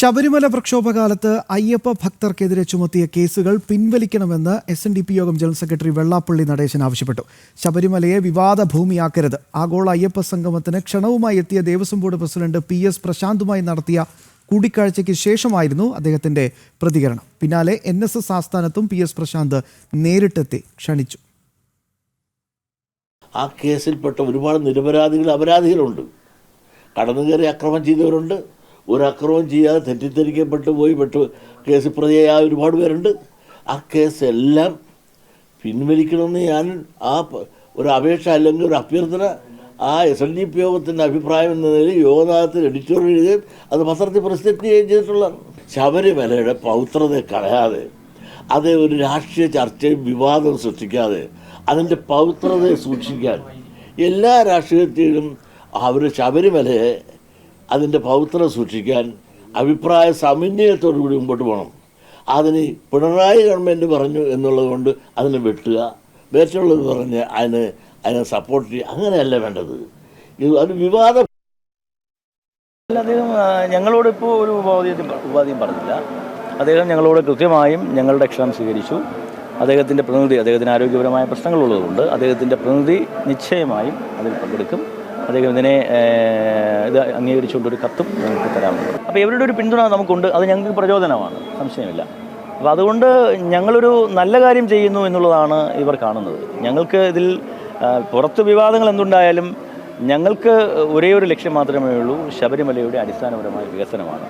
ശബരിമല പ്രക്ഷോഭകാലത്ത് അയ്യപ്പ ഭക്തർക്കെതിരെ ചുമത്തിയ കേസുകൾ പിൻവലിക്കണമെന്ന് എസ് എൻ ഡി പി യോഗം ജനറൽ സെക്രട്ടറി വെള്ളാപ്പള്ളി നടേശൻ ആവശ്യപ്പെട്ടു. ശബരിമലയെ വിവാദ ഭൂമിയാക്കരുത് ആഗോള അയ്യപ്പ സംഗമത്തിന് ക്ഷണവുമായി എത്തിയ Devaswom board president P S പ്രശാന്തുമായി നടത്തിയ കൂടിക്കാഴ്ചയ്ക്ക് ശേഷമായിരുന്നു അദ്ദേഹത്തിന്റെ പ്രതികരണം. പിന്നാലെ എൻ എസ് എസ് ആസ്ഥാനത്തും പി എസ് പ്രശാന്ത് നേരിട്ടെത്തി ക്ഷണിച്ചു. ആ കേസിൽപ്പെട്ട ഒരുപാട് നിരപരാധികൾ അപരാധികളുണ്ട്. കടന്നു കയറി അക്രമം ചെയ്തവരുണ്ട്. ഒരു അക്രമം ചെയ്യാതെ തെറ്റിദ്ധരിക്കപ്പെട്ടു പോയി പെട്ട് കേസ് പ്രതിയായ ഒരുപാട് പേരുണ്ട്. ആ കേസ് എല്ലാം പിൻവലിക്കണമെന്ന് ഞാൻ ആ ഒരു അപേക്ഷ അല്ലെങ്കിൽ ഒരു അഭ്യർത്ഥന ആ എസ് എൻ ഡി പി യോഗത്തിന്റെ അഭിപ്രായം എന്ന നിലയിൽ യോഗനാഥത്തിൽ എഡിറ്റോറിയൽ എഴുതുകയും അത് പത്രത്തിൽ പ്രസിദ്ധീകരിക്കുകയും ചെയ്തിട്ടുള്ളതാണ് ശബരിമലയുടെ പൗത്രതയെ കളയാതെ അത് ഒരു രാഷ്ട്രീയ ചർച്ചയും വിവാദവും സൃഷ്ടിക്കാതെ അതിന്റെ പൗത്രതയെ സൂക്ഷിക്കാൻ എല്ലാ രാഷ്ട്രീയത്തിലും അവർ ശബരിമലയെ അതിന്റെ പൗത്രത സൂക്ഷിക്കാൻ അഭിപ്രായ സമന്വയത്തോടു കൂടി മുമ്പോട്ട് പോകണം. അതിന് പിണറായി ഗവൺമെന്റ് പറഞ്ഞു എന്നുള്ളത് കൊണ്ട് അതിനെ വെട്ടുക വേറ്റുള്ളത് പറഞ്ഞ് അതിന് അതിനെ സപ്പോർട്ട് ചെയ്യുക അങ്ങനെയല്ല വേണ്ടത്. ഇത് അത് വിവാദം അദ്ദേഹം ഞങ്ങളോട് ഇപ്പോൾ ഒരു ഉപാധിയും ഉപാധിയും പറഞ്ഞില്ല. അദ്ദേഹം ഞങ്ങളോട് കൃത്യമായും ഞങ്ങളുടെ ക്ഷണം സ്വീകരിച്ചു. അദ്ദേഹത്തിന്റെ പ്രതിനിധി അദ്ദേഹത്തിന് ആരോഗ്യപരമായ പ്രശ്നങ്ങളുള്ളതുകൊണ്ട് അദ്ദേഹത്തിന്റെ പ്രതിനിധി നിശ്ചയമായും അതിൽ പങ്കെടുക്കും. അദ്ദേഹം ഇതിനെ ഇത് അംഗീകരിച്ചുകൊണ്ടൊരു കത്തും ഞങ്ങൾക്ക് തരാമെന്ന് അപ്പോൾ ഇവരുടെ ഒരു പിന്തുണ നമുക്കുണ്ട്. അത് ഞങ്ങൾക്ക് പ്രചോദനമാണ്. സംശയമില്ല. അപ്പോൾ അതുകൊണ്ട് ഞങ്ങളൊരു നല്ല കാര്യം ചെയ്യുന്നു എന്നുള്ളതാണ് ഇവർ കാണുന്നത്. ഞങ്ങൾക്ക് ഇതിൽ പുറത്ത് വിവാദങ്ങൾ എന്തുണ്ടായാലും ഞങ്ങൾക്ക് ഒരേ ഒരു ലക്ഷ്യം മാത്രമേ ഉള്ളൂ. ശബരിമലയുടെ അടിസ്ഥാനപരമായ വികസനമാണ്.